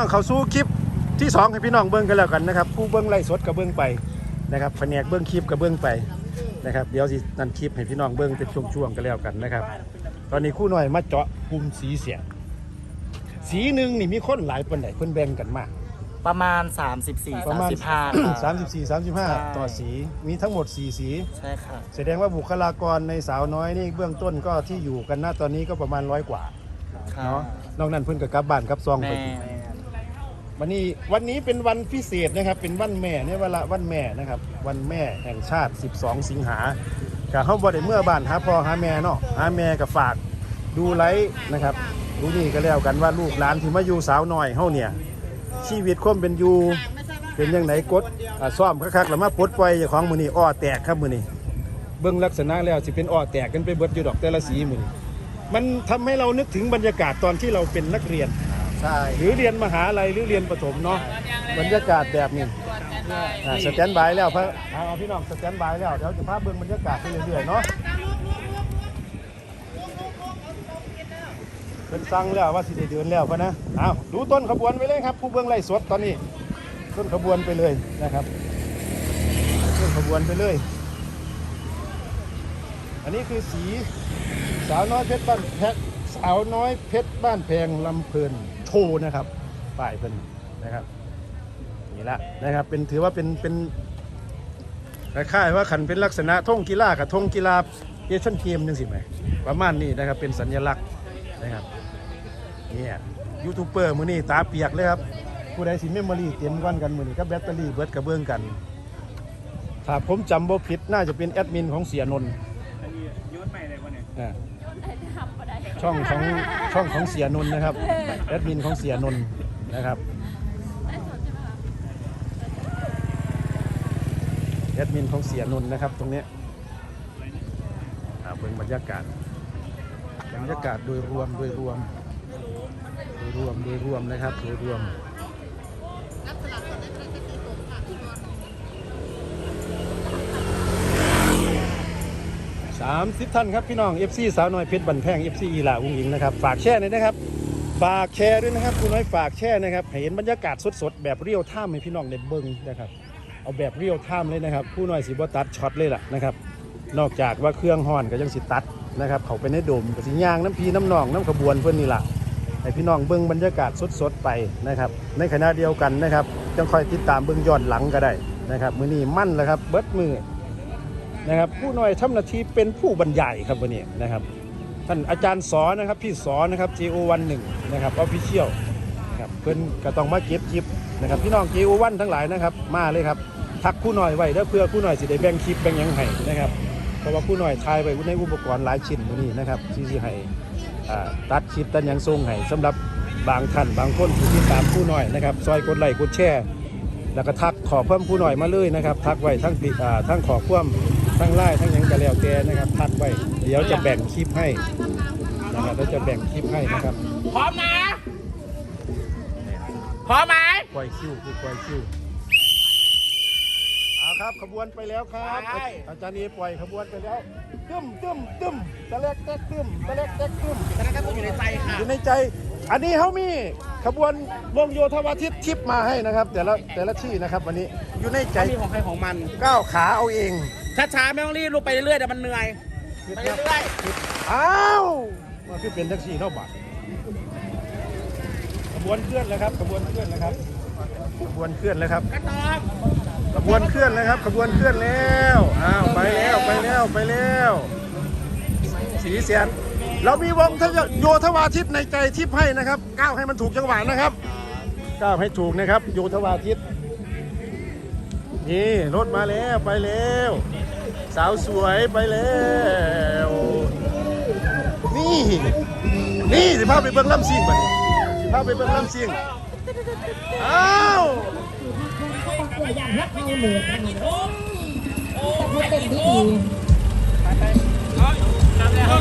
น้องเขาสู้คลิปที่สองให้พี่น้องเบิ้งกันแล้วกันนะครับผู้เบิ้งไล่สดกับเบิ้งไปนะครับแผนกเบิ้งคลิปกับเบิ้งไปนะครับเดี๋ยวสินั่นคลิปให้พี่น้องเบิ้งเป็นช่วงๆกันแล้วกันนะครับ ตอนนี้คู่หน่อยมาเจาะกลุ่มสีเสียงสีหนึ่งนี่มีคนหลายปานไหนเพิ่นแบ่งกันมาก ประมาณ 34 ประมาณ 35 34 35 ต่อสีมีทั้งหมด 4 สี ใช่ค่ะแสดงว่าบุคลากรในสาวน้อยนี่เบื้องต้นก็ที่อยู่กันณตอนนี้ก็ประมาณร้อยกว่าค่ะเนาะนอกนั้นเพิ่นก็กลับบ้านกลับซองแม่ไป วันนี้วันนี้เป็นวันพิเศษนะครับ เป็นวันแม่เนี่ยเวลาวันแม่นะครับ วันแม่แห่งชาติ 12 สิงหากะเขาบ่ได้เมื่อบ้านหาพ่อหาแม่เนาะหาแม่ก็ฝากดูไลฟ์นะครับ ดูนี่ก็แล้วกันว่าลูกหลานที่มาอยู่สาวน้อยเฮาเนี่ยชีวิตความเป็นอยู่เป็นยังไงกดอ่าซ่อมคักๆแล้วมาปลดปล่อยเจ้าของมือนี้อ้อแตกครับมือนี้เบิ่งลักษณะแล้วสิเป็นอ้อแตกกันไปเบิดอยู่ดอกแต่ละสีมือนี้มันทำให้เรานึกถึงบรรยากาศตอนที่เราเป็นนักเรียน ใช่หรือเรียนมหาลัยหรือเรียนประถมเนาะบรรยากาศแบบนี้อ่าสแตนบายแล้วพระเอาพี่น้องสแตนบายแล้วเดี๋ยวจะพาเบิ่งบรรยากาศไปเรื่อยๆเนาะเป็นสั่งแล้วว่าสิได้เดินแล้วพะนะเอาดูต้นขบวนไปเลยครับ ผู้เบื้องไล่สดตอนนี้ ต้นขบวนไปเลยนะครับ ต้นขบวนไปเลย อันนี้คือสีสาวน้อยเพชรบ้านแพะสาวน้อยเพชรบ้านแพงลำเพลิน โชว์นะครับป้ายเพิ่นนะครับนี่ละนะครับเป็นถือว่าเป็นเป็นคล้ายๆว่าขันเป็นลักษณะท่งกีฬากับท่งกีฬาเอเชียนเกมจังสิไหมประมาณนี้นะครับเป็นสัญลักษณ์นะครับเนี่ยยูทูบเบอร์มือนี้ตาเปียกเลยครับผู้ใดสิเมมโมรี่เตรียมก้อนกันมือนี้ก็แบตเตอรี่เบิดกระเบื้องกันถ้าผมจำบ่ผิดน่าจะเป็นแอดมินของเสียนนท์อ่า ช่องของช่องของเสียนนท์นะครับแอดมินของเสียนนท์นะครับแอดมินของเสียนนท์นะครับ ตรงนี้อ่าเป็นบรรยากาศบรรยากาศโดยรวมโดยรวมโดยรวมโดยรวมนะครับโดยรวม สามท่านครับพี่น้อง FC สาวน้อยเพชรบันแพง FC อีหลาอุ้งอิงนะครับฝากแชร์หน่อยนะครับฝากแชร์ด้วยนะครับคุณน้อยฝากแชร์นะครับให้เห็นบรรยากาศสดๆแบบเรียลไทม์ให้พี่น้องได้เบิ่งนะครับ เอาแบบเรียลไทม์เลยนะครับผู้น้อยสิบ่ตัดช็อตเลยล่ะนะครับนอกจากว่าเครื่องห่อนก็ยังสิตัดนะครับเขาไปในโดมก็สิย่างน้ำพีน้ำหนองน้ำขบวนเพื่อนนี่ล่ะให้พี่น้องเบิ่งบรรยากาศสดๆไปนะครับในขณะเดียวกันนะครับจังคอยติดตามเบิ่งย้อนหลังก็ได้นะครับมือนี้มั่นแล้วครับเบิดมือ นะครับผู้น้อยทำหน้าที่เป็นผู้บรรยายครับวันนี้นะครับท่านอาจารย์สอนนะครับพี่สอนนะครับ JO1 1นะครับออฟฟิเชียลครับเพิ่นก็ต้องมาเก็บคลิปนะครับพี่น้อง JO1 ทั้งหลายนะครับมาเลยครับทักผู้น้อยไว้เด้อเพื่อผู้น้อยสิได้แบ่งคลิปแบ่งยังให้นะครับเพราะว่าผู้น้อยทายไปในอุปกรณ์หลายชิ้นมื้อนี้นะครับที่สิให้ตัดคลิปตัดยังส่งให้สำหรับบางท่านบางคนที่ติดตามผู้น้อยนะครับซอยกดไลค์กดแชร์แล้วก็ทักขอเพิ่มผู้หน่อยมาเลยนะครับ ทักไว้ทั้งทั้งขอเพิ่ม ทั้งไล่ทั้งหยังกะแล้วแต่นะครับทักไว้ เดี๋ยวจะแบ่งคลิปให้นะครับแล้วจะแบ่งคลิปให้นะครับพร้อมนะ พร้อมไหมปล่อยคิวคือปล่อยคิวเอาครับขบวนไปแล้วครับ อาจารย์เอปล่อยขบวนไปแล้วตึ้มตึ้มตึ้มตะเล็กแตกตึ้มตะเล็กแตกตึ้มแต่นะครับผมอยู่ในใจค่ะอยู่ในใจ อันนี้เขามีขบวนวงโยธวาทิตทิปมาให้นะครับ แต่ละแต่ละที่นะครับ วันนี้อยู่ในใจ มีของใครของมันก้าวขาเอาเองช้าๆไม่ต้องรีบลูกไปเรื่อยๆแต่มันเหนื่อยไปเรื่อยอ้าวมาคือเป็นแท็กซี่เท่าบัตรขบวนเคลื่อนแล้วครับขบวนเคลื่อนแล้วครับขบวนเคลื่อนแล้วครับๆกระตอกขบวนเคลื่อนแล้วครับขบวนเคลื่อนแล้วอ้าวไปแล้วไปแล้วไปแล้วสีเสียนเรามีวงทยโยธวาทิตในใจทิพย์ให้นะครับก้าวให้มันถูกจังหวะนะครับก้าวให้ถูกนะครับ โยธวาทิตนี่รถมาแล้วไปแล้ว สาวสวยไปแล้ว นี่ นี่สิพาไปเบิ่งลำซิ่งบัดนี้สิพาไปเบิ่งลำซิ่งอ้าวอย่างรักเราเหลือกันเลยถ้าเต็มที่ดี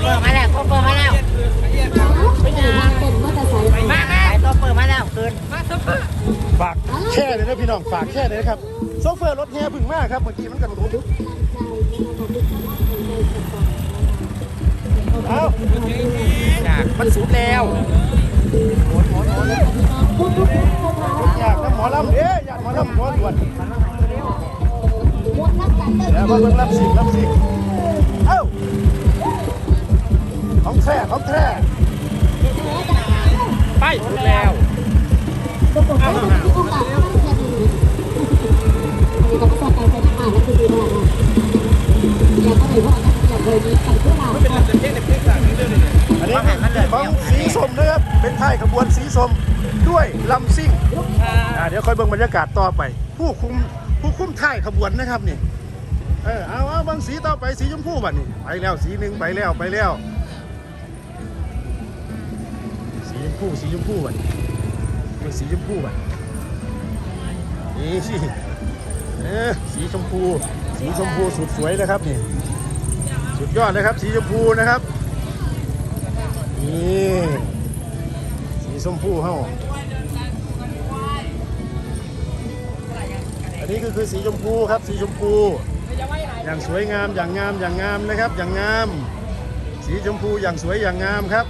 เปิดมาแล้วเขาเปิดมาแล้วไม่ได้ทางเต็มมอเตอร์ไซค์ ไปมามาตัวเปิดมาแล้วคืนฝากแช่เลยนะพี่น้องฝากแช่เลยนะครับโซเฟอร์รถแห่พึ่งมากครับเมื่อกี้มันกระตุกเอาอยากมันสุดแล้วอยากน้ำหมอลำเอ๊ะอยากหมอลำหัวด่วนม้วนนักกันเต้นแล้วมาเบิ่งรับสิงรับสิงเอ้าของแท้ของแท้ ไปแล้วตัวผมก็เป็นที่อุ้มหลังนั่นจะดีอันนี้ก็สกายเป็นผ่านแล้วคือดีมากนะอย่าก็เอาเคยมีใครเพื่อเราเป็นลำเต็มที่ในเพลงสั่งนี้เรื่องเลยอันนี้ของสีส้มนะครับ เป็นท้ายขบวนสีส้มด้วยลำซิ่งอ่าเดี๋ยวค่อยเบิ่งบรรยากาศต่อไป ผู้คุมผู้คุมท้ายขบวนนะครับนี่ เออเอาเอาบางสีต่อไปสีชมพูบัดนี่ไปแล้วสีหนึ่งไปแล้วไปแล้ว สีชมพูสีชมพูบันเป็นสีชมพูบัดนี่สิเออสีชมพู สีชมพูสุดสวยนะครับนี่สุดยอดนะครับ สีชมพูนะครับนี่สีชมพูเฮาอันนี้ก็คือสีชมพูครับสีชมพู อย่างสวยงามอย่างงามอย่างงามนะครับ อย่างงาม สีชมพูอย่างสวยอย่างงามครับ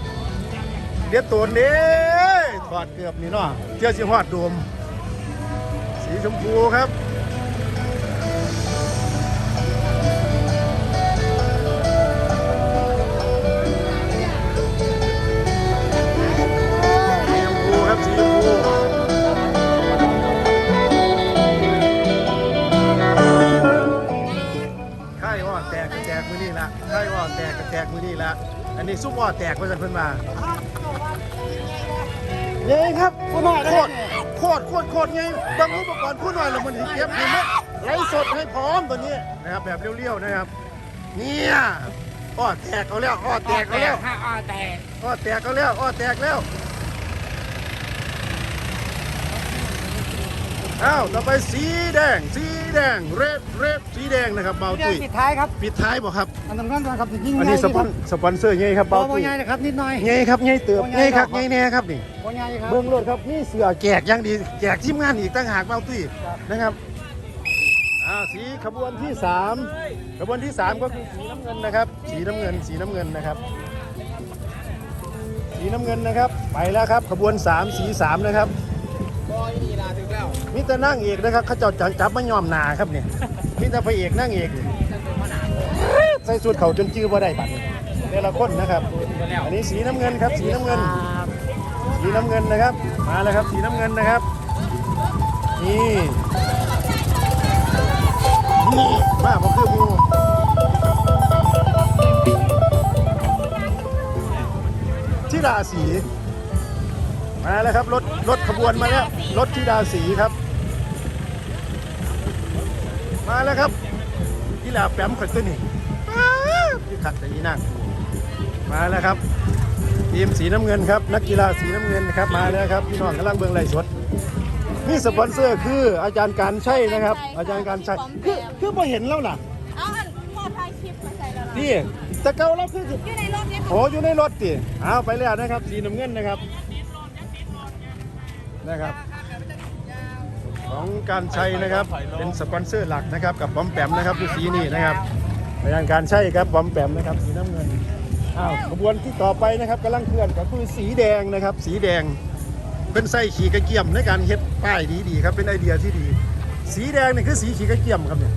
เด็ดตัวนี้ถอดเกือบนี่เนาะเจ้าสิหอดโดม สีชมพูครับสีชมพูครับสีชมพูค่ายอ้อแตกก็แตกมือนี่ละค่ายอ้อแตกก็แตกมือนี่ละ อันนี้ซุปอ้อแตกมาจากเพิ่นมา เย้ครับผู้น้อยโคตรโคตรโคตรโคตรไงบางอุปกรณ์ผู้น้อยเรามันเก็บให้หมดไล่สดให้พร้อมตัวนี้นะครับแบบเรียวๆนะครับ เนี่ยอ้อแตกเอาแล้วอ้อแตกเอาแล้วห้าอ้อแตกอ้อแตกเอาแล้วอ้อแตกแล้วอ้าวต่อไปสีแดงสี แดงเรดเรดสีแดงนะครับเบาเรื่อตุ้งยปิดท้ายครับ ปิดท้ายบ่ครับ อันนั้นก็ครับยิ่งอันใหญ่นี้สดีปคอรันบสปอนเซอร์ไงครับบอเบาบ่ตุ้ยใหญ่นะครับ นิดหน่อย ไงครับไงเติบบ่ใหญ่ไงครับครับ ไงแน่ครับนี่บ่ใหญ่ครับ เบื้องรถครับนี่เสือแจกอยังดีแจกทีมงานอีกตั้งหากเบาตุ้ยนะครับอ่าสีขบวนที่สามขบวนที่สามก็คือสีน้ำเงินนะครับ สีน้ำเงินสีน้ำเงินนะครับ สีน้ำเงินนะครับ ไปแล้วครับขบวนสามสีสามนะครับ อยมีลาถึงแล้วมิตรนั่งเอกนะครับเขาเจาจังจับมายอมหนาครับเนี่ยมิตรพระเอกนั่งเอกนี่ใส่สูทเขาจนจื้อบ่ได้บัตรแต่ละคนนะครับ อันนี้สีน้ำเงินครับ สีน้ำเงิน สีน้ำเงินนะครับ มาแล้วครับ สีน้ำเงินนะครับนี่นี่มาผมคือมูทิดาสีมาแล้วครับรถรถขบวนมาแล้ว รถธิดาสีครับ มาแล้วครับกีฬาแปมขัดตัวนี่ป๊าบที่ขัดแต่อีนั่งมาแล้วครับ ทีมสีน้ำเงินครับ นักกีฬาสีน้ำเงินนะครับมาแล้วครับพี่น้องกำลังเบืองไหลฟ์สดนี่สปอนเซอร์คืออาจารย์การใช่นะครับ อาจารย์การใช่คือคือพอเห็นแล้วล่ะเอาอันพ่อถ่ายคลิปมาใส่แล้วเหรอนี่แตะเกาเราคืออยู่ในรถเนี่ยโอ้อยู่ในรถดิเอาไปแล้วนะครับ สีน้ำเงินนะครับนะครับ ของการใช้นะครับเป็นสปอนเซอร์หลักนะครับกับบอมแปมนะครับคือสีนี้นะครับพยานการใช้ครับบอมแปมนะครับสีน้ำเงินอ้าวขบวนที่ต่อไปนะครับกำลังเคลื่อนก็คือสีแดงนะครับ สีแดงเป็นไส้ขี่กระเกียมในการเฮ็ดป้ายดีๆครับเป็นไอเดียที่ดี สีแดงนี่คือสีขี่กระเกียมครับเนี่ย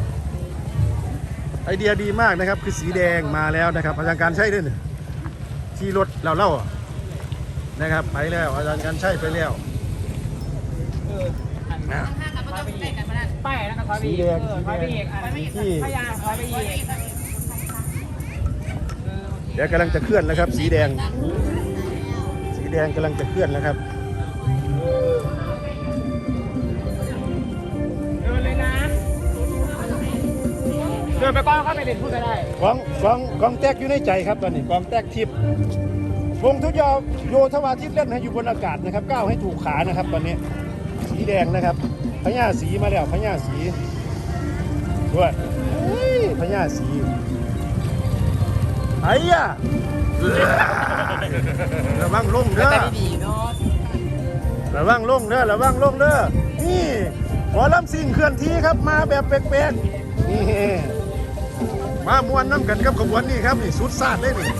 ไอเดียดีมากนะครับ คือสีแดงมาแล้วนะครับ อาจารย์การใช้ด้วยนี่ที่รถเราเล่าอะนะครับไปแล้วอาจารย์การใช้ไปแล้วนะ ป้ายแล้วก็ถอยไปสีอีกแดงเออสีถอยไปแดอีงกอันนี้ที่พยายามถอยไปอีกเออเดี๋ยวกำลังจะเคลื่อนแล้วครับ สีแดง สีแดงกำลังจะเคลื่อนแล้วครับเดินเลยนะเดินไปก้อนเข้าไปเล่นพูดก็ได้กองกองกองแตกอยู่ในใจครับตอนนี้กองแตกทิพย์วงทุกยอโยธวาทิตเล่นให้อยู่บนอากาศนะครับก้าวให้ถูกขานะครับ ตอนนี้ สีแดงนะครับ พญาสีมาแล้วพญาสีด้วยอุ้ยพญาสีไอ้ยะระวังลงเด้อแต่ดีๆเนาะระวังลงเด้อระวังลงเด้อนี่หมอลำซิ่งเคลื่อนที่ครับมาแบบแปลกๆนี่มามวนน้ำกันกับขบวนนี่ครับนี่สุดซาดเลยนี่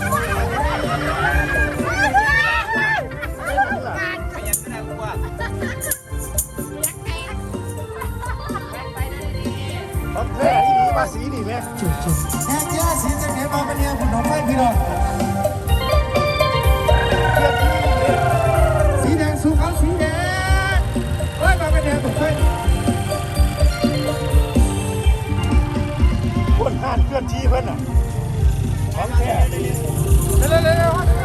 โอเคมาสีนี่แม่แค่กีฬาสีจะเก็บมาเป็นเนี่ยผมน้องไม่พี่น้องสีแดงสู้เขาสีแดงเฮ้ยมาเป็นเนี่ยผมเฮ้ยคนห้านเคลื่อนที่เพิ่อนอะของแท้เร็วเร็วเร็ว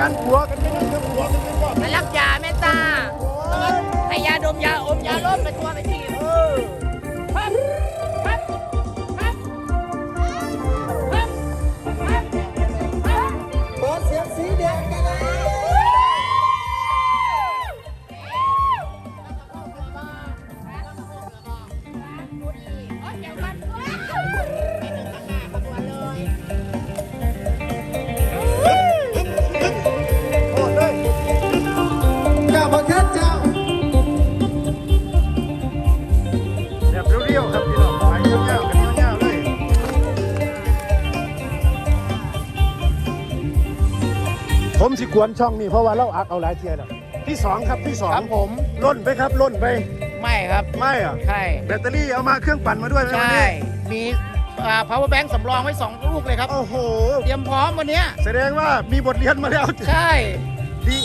การผัวกันไม่ได้ครับผัวกันไม่ก็มารับยาแม่ตาให้ยาดมยาอมยา วนช่องนี้เพราะว่าเราอักเอาหลายเทียแล้วที่สองครับที่สองครับผมล่นไปครับล่นไปไม่ครับ ไม่อะใช่แบตเตอรี่เอามาเครื่องปั่นมาด้วยไหมวันใช่นี้มีอ่า power bank สำรองไว้สองลูกเลยครับ โอ้โห เตรียมพร้อมวันเนี้ยแสดงว่ามีบทเรียนมาแล้วใช่ดี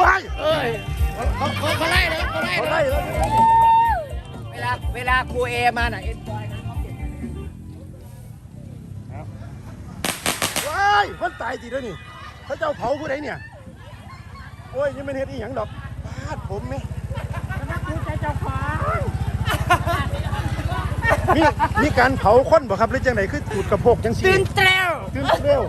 ว้ายเอ้ยเขาเขาเขาไล่เลยเขาไล่เขาเลไล่ยแล้วเวลาเวลาครูเอมาน่ะเอ็นจอยนะเขาเก็บว้ายมันตายจริงด้วยนี่ เขาเจ้าเผาผู้ใดเนี่ย โอ้ยยังไม่เห็นอีหยังดอกพลาดผมไหมมีมีการเผาคนบ่ครับหรือจังไหนคือจูดกระโพกจังสีตื่นเต้วตื่นเร็ว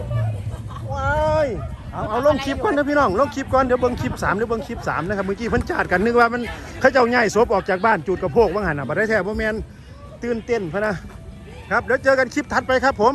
ว้ายเอาเอาลงคลิปก่อนนะพี่น้องลงคลิปก่อนเดี๋ยวเบิ่งคลิป3เดี๋ยวเบิ่งคลิป3นะครับเมื่อกี้เพิ่นจาดกันนึกว่ามันเขาเจ้าง่ายศพออกจากบ้านจูดกระโพกว่างหันอะบ่ได้แท้บ่แม่นตื่นเต้นพะนะครับเดี๋ยวเจอกันคลิปถัดไปครับผม